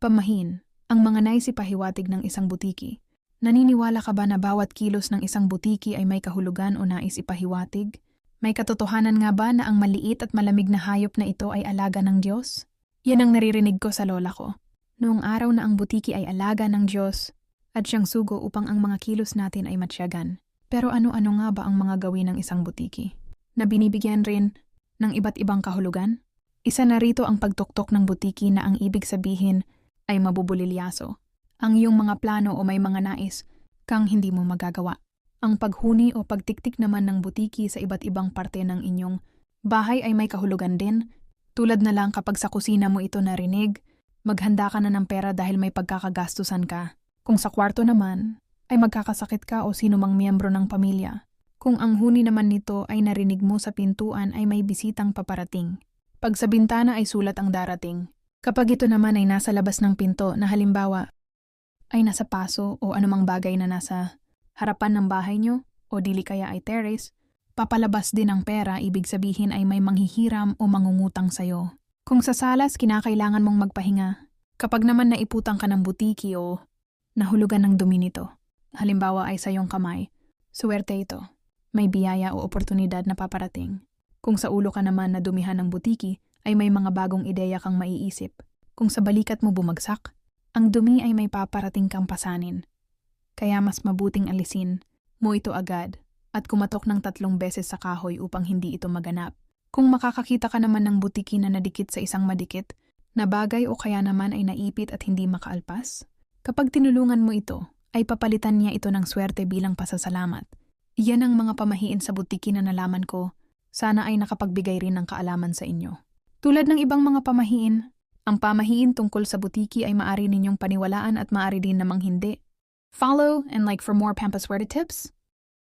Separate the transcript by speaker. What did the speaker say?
Speaker 1: Pamahin, ang mga naisipahiwatig ng isang butiki. Naniniwala ka ba na bawat kilos ng isang butiki ay may kahulugan o nais ipahiwatig? May katotohanan nga ba na ang maliit at malamig na hayop na ito ay alaga ng Diyos? Yan ang naririnig ko sa lola ko. Noong araw na ang butiki ay alaga ng Diyos at siyang sugo upang ang mga kilos natin ay matsyagan. Pero ano-ano nga ba ang mga gawin ng isang butiki? Na binibigyan rin ng iba't ibang kahulugan? Isa na rito ang pagtuktok ng butiki na ang ibig sabihin ay mabubulilyaso. Ang iyong mga plano o may mga nais kang hindi mo magagawa. Ang paghuni o pagtiktik naman ng butiki sa iba't ibang parte ng inyong bahay ay may kahulugan din. Tulad na lang kapag sa kusina mo ito narinig, maghanda ka na ng pera dahil may pagkakagastusan ka. Kung sa kwarto naman, ay magkakasakit ka o sino mang miyembro ng pamilya. Kung ang huni naman nito ay narinig mo sa pintuan ay may bisitang paparating. Pag sa bintana ay sulat ang darating. Kapag ito naman ay nasa labas ng pinto na halimbawa ay nasa paso o anumang bagay na nasa harapan ng bahay nyo o dili kaya ay terrace, papalabas din ang pera ibig sabihin ay may manghihiram o mangungutang sayo. Kung sa salas kinakailangan mong magpahinga, kapag naman naiputang ka ng butiki o nahulugan ng dumi nito, halimbawa ay sa iyong kamay, suwerte ito. May biyaya o oportunidad na paparating. Kung sa ulo ka naman na dumihan ng butiki, ay may mga bagong ideya kang maiisip. Kung sa balikat mo bumagsak, ang dumi ay may paparating kang pasanin. Kaya mas mabuting alisin mo ito agad at kumatok ng tatlong beses sa kahoy upang hindi ito maganap. Kung makakakita ka naman ng butiki na nadikit sa isang madikit, na bagay o kaya naman ay naipit at hindi makaalpas, kapag tinulungan mo ito, ay papalitan niya ito ng swerte bilang pasasalamat. Iyan ang mga pamahiin sa butiki na nalaman ko. Sana ay nakapagbigay rin ng kaalaman sa inyo. Tulad ng ibang mga pamahiin, ang pamahiin tungkol sa butiki ay maari ninyong paniwalaan at maari din namang hindi. Follow and like for more Pampas Word tips.